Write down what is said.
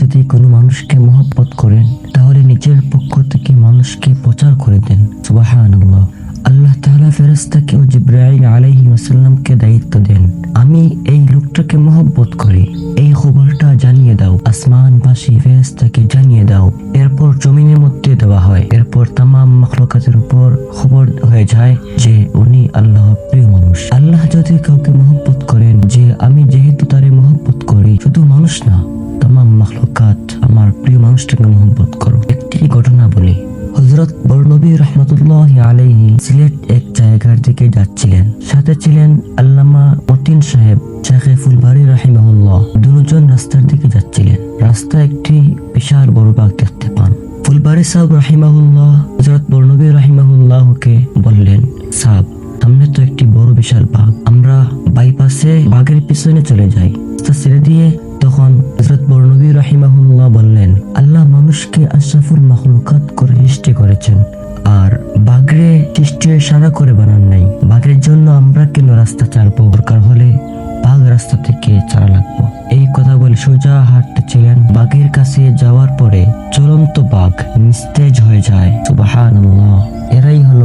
যদি কোনো মানুষকে মহব্বত করেন, তাহলে নিজের পক্ষ থেকে মানুষকে প্রচার করে দেন। সুবাহান আল্লাহ তাহলে ফেরস্তাকে ও জিব্রাহিম আলাইহি দায়িত্ব দেন। আমি এই লোকটাকে মহব্বত করি। এই খবরটা জানিয়ে দাও। আসমানবাসী ফেরস্তাকে জানিয়ে দাও। এরপর জমিনের মধ্যে দেওয়া হয়। এরপর তামাম মখলকাতের উপর খবর হয়ে যায় যে উনি আল্লাহ প্রিয় মানুষ। আল্লাহ যদি কাউকে মহব্বত করেন যে, আমি যেহেতু তারে মহব্বত করি, শুধু মানুষ না মানুষটাকে মহব্বত করো। একটি ঘটনা বলি। হজরত বরনবী রহমতুল্লাহ আলাইহি সিলেট এক জায়গার দিকে যাচ্ছিলেন। সাথে ছিলেন আল্লামা মতিন সাহেব, শেখে ফুলবাড়ি রাহিমাহুল্লাহ। দুজন রাস্তার দিকে যাচ্ছিলেন। রাস্তা একটি বিশাল বড় বাঘ দেখতে পান। ফুলবাড়ি সাহেব রাহিমাহুল্লাহ হজরত বরনবী রাহিমাহুল্লাহকে বললেন, সাহেব, সামনে তো একটি বড় বিশাল বাঘ। আমরা বাইপাসে বাঘের পিছনে চলে যাই। রাস্তা ছেড়ে দিয়ে করেছেন। আর বাঘরে সৃষ্টি হয়ে সারা করে বানান নাই। বাঘের জন্য আমরা কেন রাস্তা চালবো? দরকার হলে বাঘ রাস্তা থেকে চারা লাগবো। এই কথা বলে সোজা হাঁটতেছিলেন। বাঘের কাছে যাওয়ার পরে চলন্ত বাঘ নিস্তেজ হয়ে যায়। এরাই হলো